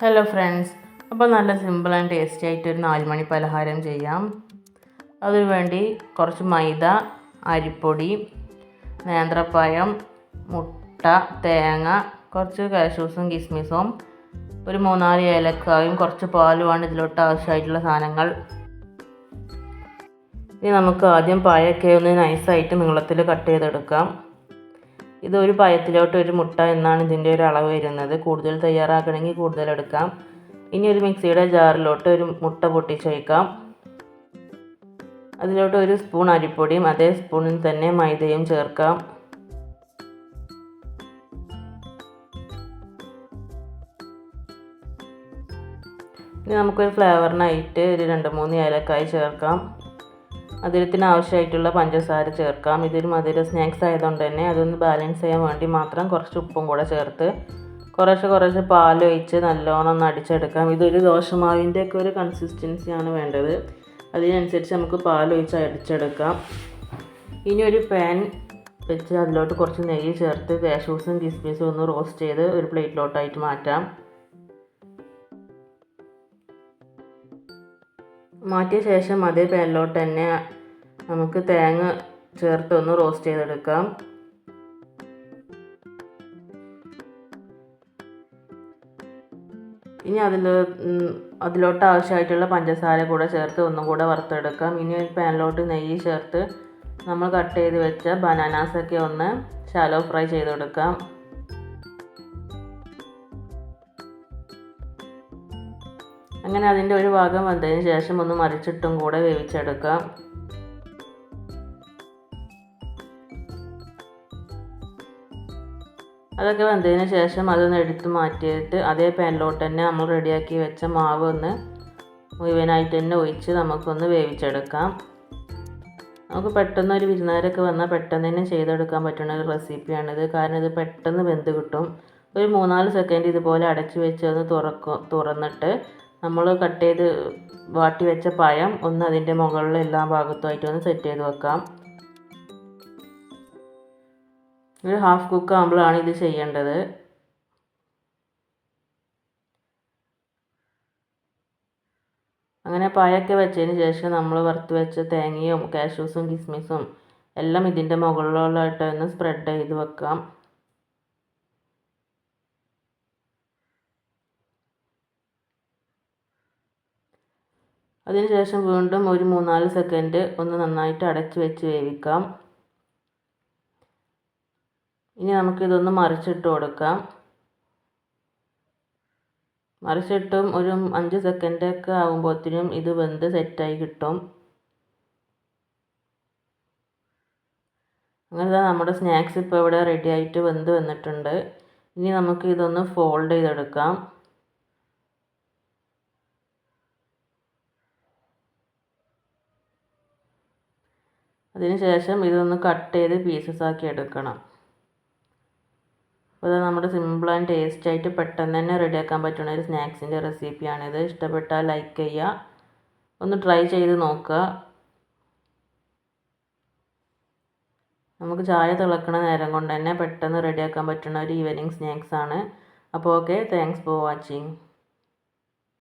Hello friends അപ്പോൾ നല്ല simple and tasty ആയിട്ട് ഒരു നാലുമണി പലഹാരം ചെയ്യാം. അതിനു വേണ്ടി കുറച്ച് മൈദ അരിപ്പൊടി നേന്ത്രപ്പഴം മുട്ട തേങ്ങ കുറച്ച് കാഷ്യൂസും കിസ്മിസും ഒരു മൂന്നാൽ ഏലക്കായും കുറച്ച് പാലുമാണ് ഇതിലോട്ട് ആവശ്യമായിട്ടുള്ള സാധനങ്ങൾ. ഇനി നമുക്ക് ആദ്യം പായൊക്കെ ഒന്ന് നൈസായിട്ട് നീളത്തിൽ കട്ട് ചെയ്തെടുക്കാം. ഇത് ഒരു പഴത്തിലോട്ട് ഒരു മുട്ട എന്നാണ് ഇതിന്റെ ഒരു അളവ് വരുന്നത്. കൂടുതൽ തയ്യാറാക്കണമെങ്കിൽ കൂടുതൽ എടുക്കാം. ഇനി ഒരു മിക്സിയുടെ ജാറിലോട്ട് ഒരു മുട്ട പൊട്ടിച്ചൊഴിക്കാം. അതിലോട്ട് ഒരു സ്പൂൺ അരിപ്പൊടിയും അതേ സ്പൂണിൽ തന്നെ മൈദയും ചേർക്കാം. ഇനി നമുക്കൊരു ഫ്ലേവറിനായിട്ട് ഒരു രണ്ട് മൂന്ന് ഏലക്കായി ചേർക്കാം. മധുരത്തിന് ആവശ്യമായിട്ടുള്ള പഞ്ചസാര ചേർക്കാം. ഇതൊരു മധുര സ്നാക്സ് ആയതുകൊണ്ട് തന്നെ അതൊന്ന് ബാലൻസ് ചെയ്യാൻ വേണ്ടി മാത്രം കുറച്ച് ഉപ്പും കൂടെ ചേർത്ത് കുറച്ച് കുറച്ച് പാലൊഴിച്ച് നല്ലോണം ഒന്ന് അടിച്ചെടുക്കാം. ഇതൊരു ദോശമാവിന്റെ ഒക്കെ ഒരു കൺസിസ്റ്റൻസിയാണ് വേണ്ടത്. അതിനനുസരിച്ച് നമുക്ക് പാലൊഴിച്ച് അടിച്ചെടുക്കാം. ഇനി ഒരു പാൻ വെച്ച് അതിലോട്ട് കുറച്ച് നെയ്യ് ചേർത്ത് കാഷ്യൂസും കിസ്മിസും ഒന്ന് റോസ്റ്റ് ചെയ്ത് ഒരു പ്ലേറ്റിലോട്ടായിട്ട് മാറ്റാം. മാറ്റിയ ശേഷം അതേ പാനിലോട്ട് തന്നെ നമുക്ക് തേങ്ങ ചേർത്ത് ഒന്ന് റോസ്റ്റ് ചെയ്തെടുക്കാം. ഇനി അതിൽ അതിലോട്ട് ആവശ്യമായിട്ടുള്ള പഞ്ചസാര കൂടെ ചേർത്ത് ഒന്നും കൂടെ വറുത്തെടുക്കാം. ഇനി ഒരു പാനിലോട്ട് നെയ്യ് ചേർത്ത് നമ്മൾ കട്ട് ചെയ്ത് വെച്ച ബനാനാസൊക്കെ ഒന്ന് ഷാലോ ഫ്രൈ ചെയ്തെടുക്കാം. അങ്ങനെ അതിന്റെ ഒരു ഭാഗം വന്നതിന് ശേഷം ഒന്ന് മറിച്ചിട്ടും കൂടെ വേവിച്ചെടുക്കാം. അതൊക്കെ വെന്തതിന് ശേഷം അതൊന്ന് എടുത്ത് മാറ്റിയിട്ട് അതേ പാനിലോട്ട് തന്നെ നമ്മൾ റെഡിയാക്കി വെച്ച മാവ് ഒന്ന് മുഴുവനായിട്ട് തന്നെ ഒഴിച്ച് നമുക്കൊന്ന് വേവിച്ചെടുക്കാം. നമുക്ക് പെട്ടെന്ന് ഒരു വിരുന്നുകാരൊക്കെ വന്നാൽ പെട്ടെന്ന് തന്നെ ചെയ്തെടുക്കാൻ പറ്റുന്ന ഒരു റെസിപ്പിയാണിത്. കാരണം ഇത് പെട്ടെന്ന് വെന്ത് കിട്ടും. ഒരു മൂന്നാൽ സെക്കൻഡ് ഇതുപോലെ അടച്ചു വെച്ച് ഒന്ന് തുറക്കും തുറന്നിട്ട് നമ്മൾ കട്ട് ചെയ്ത് വാട്ടി വെച്ച പഴം ഒന്ന് അതിന്റെ മുകളിൽ എല്ലാ ഭാഗത്തുമായിട്ട് ഒന്ന് സെറ്റ് ചെയ്ത് വെക്കാം. ഒരു ഹാഫ് കുക്ക് ആകുമ്പോഴാണ് ഇത് ചെയ്യേണ്ടത്. അങ്ങനെ പായൊക്കെ വെച്ചതിന് ശേഷം നമ്മൾ വറുത്ത് വെച്ച തേങ്ങയും കാഷ്യൂസും കിസ്മിസും എല്ലാം ഇതിന്റെ മുകളിലായിട്ട് ഒന്ന് സ്പ്രെഡ് ചെയ്ത് വെക്കാം. അതിനുശേഷം വീണ്ടും ഒരു മൂന്നാൽ സെക്കൻഡ് ഒന്ന് നന്നായിട്ട് അടച്ചു വെച്ച് വേവിക്കാം. ഇനി നമുക്കിതൊന്ന് മറിച്ചിട്ട് കൊടുക്കാം. മറിച്ചിട്ടും ഒരു അഞ്ച് സെക്കൻഡൊക്കെ ആകുമ്പോഴത്തേനും ഇത് വെന്ത് സെറ്റായി കിട്ടും. അങ്ങനെ നമ്മുടെ സ്നാക്സ് ഇപ്പോൾ ഇവിടെ റെഡി ആയിട്ട് വെന്ത് വന്നിട്ടുണ്ട്. ഇനി നമുക്ക് ഇതൊന്ന് ഫോൾഡ് ചെയ്തെടുക്കാം. അതിനുശേഷം ഇതൊന്ന് കട്ട് ചെയ്ത് പീസസ് ആക്കി എടുക്കണം. അപ്പോൾ നമ്മുടെ സിമ്പിൾ ആൻഡ് ടേസ്റ്റ് ആയിട്ട് പെട്ടെന്ന് തന്നെ റെഡിയാക്കാൻ പറ്റുന്ന ഒരു സ്നാക്സിന്റെ റെസിപ്പിയാണിത് ഇഷ്ടപ്പെട്ടാൽ ലൈക്ക് ചെയ്യുക. ഒന്ന് ട്രൈ ചെയ്ത് നോക്കുക. നമുക്ക് ചായ തിളക്കണ നേരം കൊണ്ട് തന്നെ പെട്ടെന്ന് റെഡിയാക്കാൻ പറ്റുന്ന ഒരു ഈവനിങ് സ്നാക്സ് ആണ്. അപ്പോൾ ഓക്കെ താങ്ക്സ് ഫോർ വാച്ചിങ്